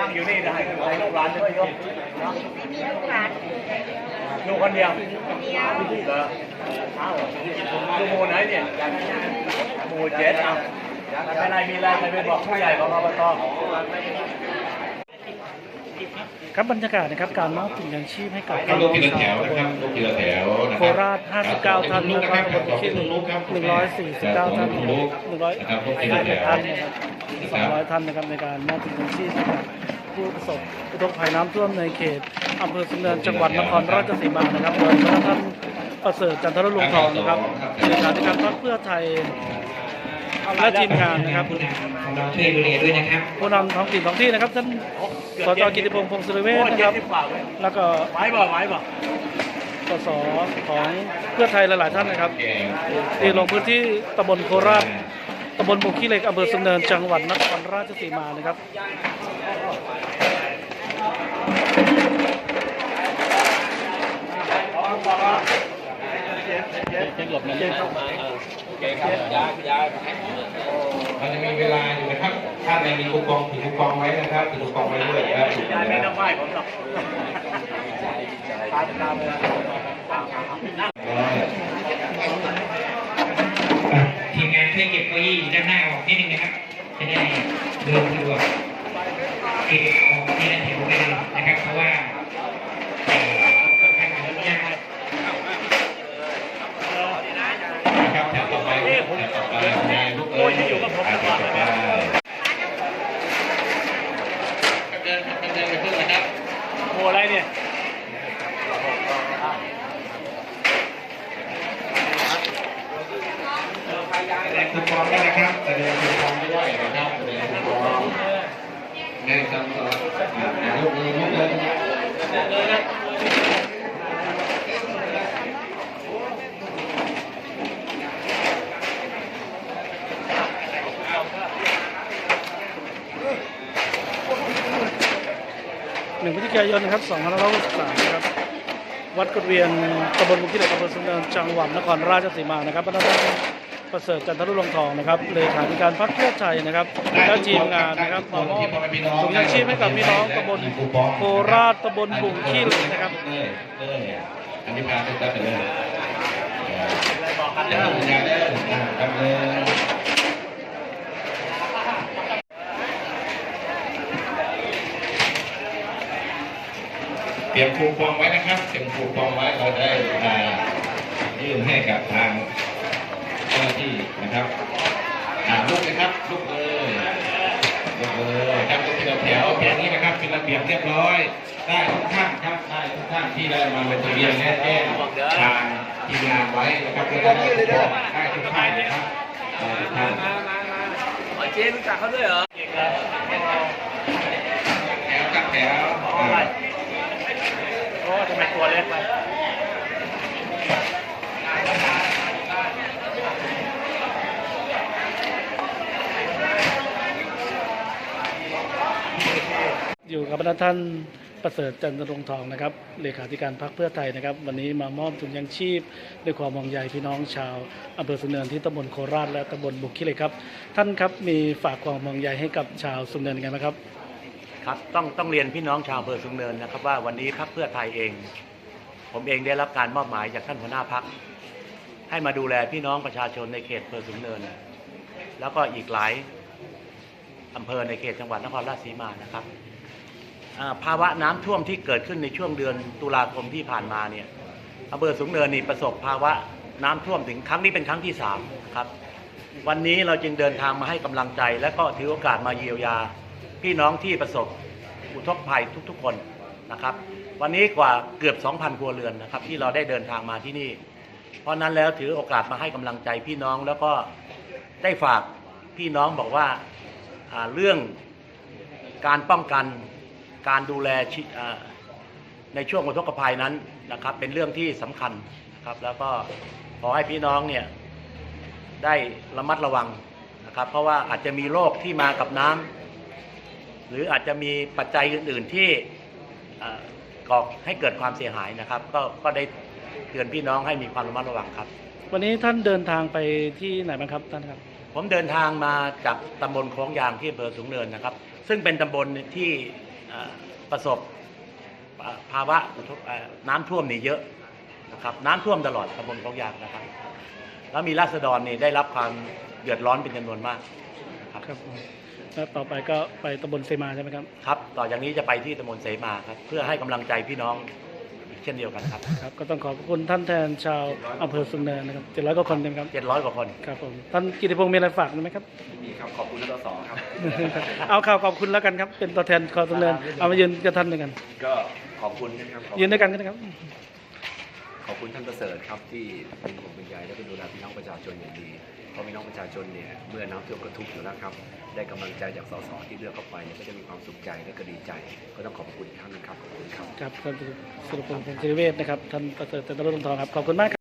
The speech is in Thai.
นั่งอยู่นี่ได้ให้ลูกหลานด้วยยกไม่มีลูกหลานลูกคนเดียวคนเดียวเหรอเอ้าลูกหมูไหนเนี่ยหมูเจ็ดเอาไม่เป็นไรมีอะไรใครไปบอกผู้ใหญ่ของอบต ครับบรรยากาศนะครับการมอบถุงยางชีพให้กับครับลูกทีละแถวนะครับลูกทีละแถวนะโคครับราช 59 ท่านลูนะกคนะรับครับบนที่ลูกครับ149 ท่านลูก100นะครับลูกทีละแถวท่านนะครับ200 ท่านนะครับในการมอบถุงยางชีพให้กับผู้ประสบอุทกภัยน้ำท่วมในเขตอำเภอสุนเนินจังหวัดนครราชสีมานะครับโดยพระท่านประเสริฐจันทรลุงทองนะครับเลขาธิการพรรคเพื่อไทย และทีมงานนะครับผู้นำของเราช่วยดูแลด้วยนะครับผู้นำท้องถิ่นท้องที่นะครับท่านสจกิติพงศ์พงศ์สุรเวชโอ้นะเจ็คดรับสิบกว่าเลยแล้วก็ไหวบ่ไหวบ่สสของเพื่อไทยหลายๆท่านนะครับที่ลงพื้นที่ตำบลโคราชตำบลบุกขี้เหล็กอำเภอสุนเนินจังหวัดนครราชสีมานะครับ มันจะมีเวลาอยู่นะครับ ถ้าในมีคูปองถือคูปองไว้นะครับถือคูปองไว้ด้วยนะครับยายไม่ต้องไหวผมหรอกตามตามเลยทีมงานช่วยเก็บเก้าอี้ด้านหน้าออกนิดนึงนะครับ จะได้เดินสะดวกเก็บออกที่ละแถวไปเลยนะครับ เพราะว่าเอ่อค่อนข้างจะยุ่งยาก นะครับแถว ต่อไปครับแถวต่อยู่กับผมดีกว่าเดินเดินไปขึ้นนะครับหมู่อะไรเนี่ยแสดงคูปองด้วยนะครับแสดงคูปองด้วยนะครับแสดงคูปองแม่จำต่ออ่าลูกเอ้ยลูกเอ้ย หนึ่งพฤศจิกายนนะครับ2563นะครับ วัดกุฎเวียนตำบลบุกขี้เหล็กอำเภอสุนเนินจังหวัดนครราชสีมานะครับพระท่านประเสริฐจันทรุลงทองนะครับเลขาธิการพรรคเพื่อไทยนะครับและทีมงานนะครับมามอบถุงยางชีพให้กับพี่น้องตำบลโคราชตำบลบุกขี้เหล็กนะครับเอ้ยเอ้ยอันนี้พาตุ๊กตาไปเลยเดี๋ยวคุณยายได้ทำเลย เตรียมคูปองไว้นะครับ เตรียมคูปองไว้เราจะได้อ่ายื่นให้กับทางเจ้าหน้าที่นะครับอ่าลูกนะครับลูกเอ้ยลูกเอ้ยครับลูกเป็นแถวแถวนี้นะครับเป็นระเบียบเรียบร้อย ได้ทุกท่านครับได้ทุกท่านที่ได้มาลงทะเบียนและแจ้งทางทีมงานไว้นะครับเพื่อได้ทุกท่านได้ทุกท่านนะครับได้ทุกท่านเจ๊รู้จักเขาด้วยเหรอ แถวกับแถว เพราะอะไรโอ้ ทำไมตัวเล็กไปอยู่กับพระท่านประเสริฐจันทรงทองนะครับเลขาธิการพรรคเพื่อไทยนะครับ วันนี้มามอบถุงยางชีพ ด้วยความห่วงใยพี่น้องชาวอำเภอสุนเนินที่ตำบลโคราชและตำบลบุกขี้เหล็กครับ ท่านครับมีฝากความห่วงใยให้กับชาวสุนเนินกันไหมครับ ครับต้องต้องเรียนพี่น้องชาวอำเภอสูงเนินนะครับ ว่าวันนี้พรรคเพื่อไทยเอง ผมเองได้รับการมอบหมายจากท่านหัวหน้าพักให้มาดูแลพี่น้องประชาชนในเขตอำเภอสูงเนิน แล้วก็อีกหลายอำเภอในเขตจังหวัดนครราชสีมานะครับภาวะน้ำท่วมที่เกิดขึ้นในช่วงเดือนตุลาคมที่ผ่านมาเนี่ยอำเภอสูงเนินนี่ประสบภาวะน้ำท่วมถึงครั้งนี้เป็นครั้งที่สามครับวันนี้เราจึงเดินทางมาให้กำลังใจ และก็ถือโอกาสมาเยียวยา พี่น้องที่ประสบอุทกภัยทุกๆคนนะครับ วันนี้กว่าเกือบ 2,000 ครัวเรือนนะครับที่เราได้เดินทางมาที่นี่ เพราะนั้นแล้วถือโอกาสมาให้กำลังใจพี่น้องแล้วก็ได้ฝากพี่น้องบอกว่าเรื่องการป้องกันการดูแลในช่วงอุทกภัยนั้นนะครับ เป็นเรื่องที่สำคัญนะครับ แล้วก็ขอให้พี่น้องเนี่ยได้ระมัดระวังนะครับ เพราะว่าอาจจะมีโรคที่มากับน้ำ หรืออาจจะมีปัจจัยอื่น ๆที่เอ่อก่อให้เกิดความเสียหายนะครับ ก็ก็ได้เตือนพี่น้องให้มีความระมัดระวังครับ วันนี้ท่านเดินทางไปที่ไหนบ้างครับท่านครับ ผมเดินทางมาจากตำบลโค้งยางที่อำเภอสูงเนินนะครับ ซึ่งเป็นตำบลที่เอ่อประสบอ่าภาวะเอ่อน้ำท่วมนี่เยอะนะครับน้ำท่วมตลอดตำบลของยางนะครับ แล้วมีราษฎรนี่ได้รับความเดือดร้อนเป็นจำนวนมากนะครับครับผม แล้วต่อไปก็ไปตำบลเซมาใช่ไหมครับ ครับ ต่อจากนี้จะไปที่ตำบลเสมาครับ เพื่อให้กำลังใจพี่น้องอีกเช่นเดียวกันครับครับ ก็ต้องขอบคุณท่านแทนชาวอำเภอสุนเนินนะครับเจ็ดร้อยกว่าคนใช่ไหมครับเจ็ดร้อยกว่าคน ครับผม ท่านกิติพงศ์มีอะไรฝากไหมครับ มีครับ ขอบคุณท่านสสครับ เอาข่าวขอบคุณแล้วกันครับ เป็นตัวแทนของสุนเนิน เอามายืนกับท่านด้วยกัน ก็ขอบคุณนะครับขอบยืนด้วยกันก็ได้ครับข อบคุณท่านประเสริฐครับที่เป็นห่วงเป็นใยและเป็นดูแลพี่น้องประชาชนอย่างดีเพราะพี่น้องประชาชนเนี่ยเมื่อน้ำท่วมกระทุกข์อยู่แล้วครับ ได้กำลังใจจากสสที่เลือกเข้าไปเนี่ยก็จะมีความสุขใจและก็ดีใจ ก็ต้องขอบคุณอีกครั้งหนึงครับขอบคุณครับ ครับท่านสุรพงศ์พงศ์ศิริเวชนะครับท่านประเสริฐจันทรุลทองครับขอบคุณมากครับ